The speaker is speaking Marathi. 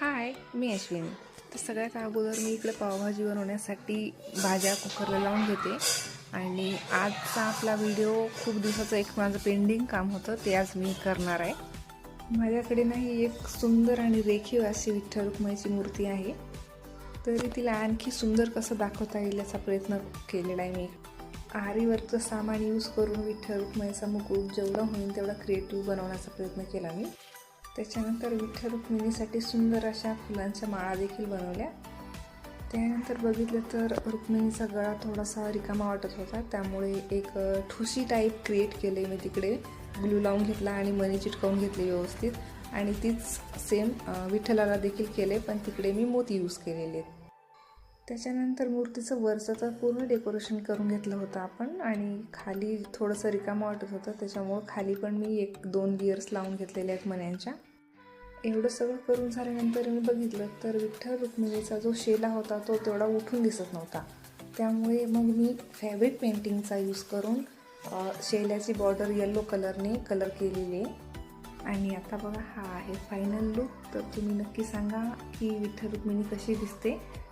हाय मी अश्विनी. तर सगळ्यात अगोदर मी इकडे पावभाजी बनवण्यासाठी भाज्या कुकरला लावून घेते. आणि आजचा आपला व्हिडिओ खूप दिवसाचं एक माझं पेंडिंग काम होतं ते आज मी करणार आहे. माझ्याकडे नाही एक सुंदर आणि रेखीव अशी विठ्ठल रुक्माईची मूर्ती आहे. तरी तिला आणखी सुंदर कसं दाखवता येईल याचा प्रयत्न केलेला आहे मी. आरीवरचं सामान यूज करून विठ्ठल रुक्माईचा मुकुट जेवढं होईल तेवढा क्रिएटिव्ह बनवण्याचा प्रयत्न केला मी. त्याच्यानंतर विठ्ठल रुक्मिणीसाठी सुंदर अशा फुलांच्या माळा देखील बनवल्या. त्यानंतर बघितलं तर रुक्मिणीचा गळा थोडासा रिकामा वाटत होता. त्यामुळे एक ठुशी टाईप क्रिएट केले मी तिकडे. ग्लू लावून घेतला आणि मनी चिटकावून घेतली व्यवस्थित. आणि तीच सेम विठ्ठलाला देखील केले पण तिकडे मी मोती यूज केलेले. आहेत त्याच्यानंतर मूर्तीचं वरचं तर पूर्ण डेकोरेशन करून घेतलं होतं आपण. आणि खाली थोडंसं रिकामं वाटत होतं त्याच्यामुळं खाली पण मी एक दोन गिअर्स लावून घेतलेले आहेत मण्यांच्या. एवढं सगळं करून झाल्यानंतर मी बघितलं तर विठ्ठल रुक्मिणीचा जो शेला होता तो तेवढा उठून दिसत नव्हता. त्यामुळे मग मी फॅब्रिक पेंटिंगचा यूज करून शेल्याची बॉर्डर येलो कलरने कलर केलेली आहे. आणि आता बघा हा आहे फायनल लुक तर तुम्ही नक्की सांगा की विठ्ठल रुक्मिणी कशी दिसते.